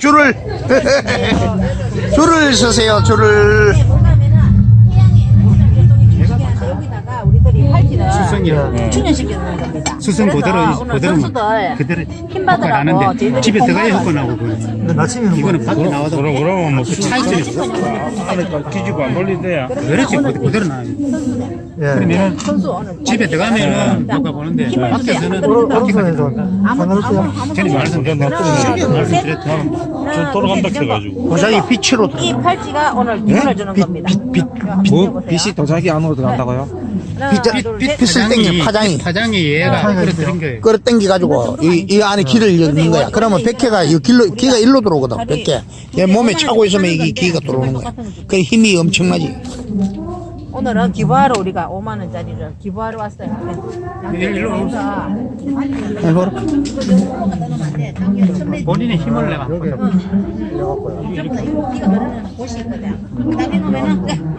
줄을 줄을 서세요 줄을 충전시켜주는 겁니다. 수성 그래서 그대로 오늘 그대로 선수들 그대로 힘 받으라고 나는데 저희들이 집에 들어가야 공부하고 효과 나고 그래. 근데 나침이 이거는 밖에 나와도 그럼 그러면 뭐 차이점이 하니까 뒤지고 안 돌리대야. 그렇지 그대- 그대로 나와요. 예. 그러면은 선수 오늘 집에 들어가면은 효과 보는데 밖에서는 오른- 오른손에서 아무 상관없어요. 전에 말씀드렸죠. 좀 돌아간다 해가지고. 고장이 빛으로 이 팔찌가 오늘 기분을 주는 겁니다. 뭐 빛이 도자기 안으로 들어간다고요? 빛- 빛- 빛을 땡기는 파장이. 파장이. 얘가 끌어들인 거예요. 끌어당겨 가지고 이, 이 안에 기를 여는 거야. 그러면 백회가 이 길로 기가 일로 들어오거든 백회 얘 몸에 차고 있으면 이게 기가 들어오는 거야. 그 힘이 엄청나지 오늘은 기부하러 우리가 5만 원짜리를 기부하러 왔어요. 네. 일로 해보라. 본인의 힘을 내가.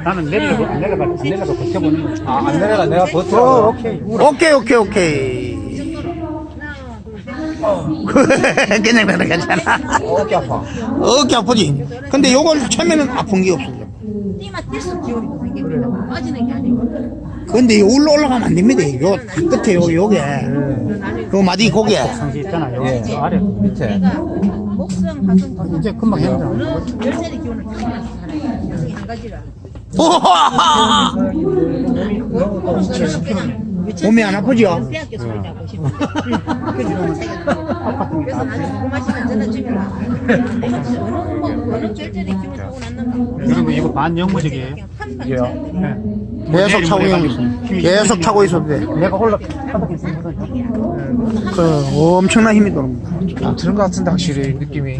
나는 내려가 안 내려가 안 내려가 버텨보는 거지. 안 내려가 내가 버텨. 오케이. 오케이 오케이 오케이 괜찮아 괜찮아 어깨 아파. 어깨 아프지 근데 요걸 차면은 아픈 게 없어 뛰면 뛸수록 기울이 더 생깁니다. 빠지는 게 아니고. 근데 여기로 올라가면 안 됩니다 요 끝에 요 요게 그 마디 고개 상시 있잖아 요. 예. 저 아래. 밑에. 목성 도성 이제 금방. 어느 열쇠의 기운을 살아요. 한. 우와! 몸이 안 아프죠? 대학교 소리. 그래서 나는 궁금하시면 전화 주면 어느 기운을. 그리고 이거 반영무적이에요. 한판 예. 네. 계속 차고 있 계속 차고 있어도 돼. 내가 올라 그 엄청난 힘이 들어옵니다. 드는 것 같은데 확실히 느낌이.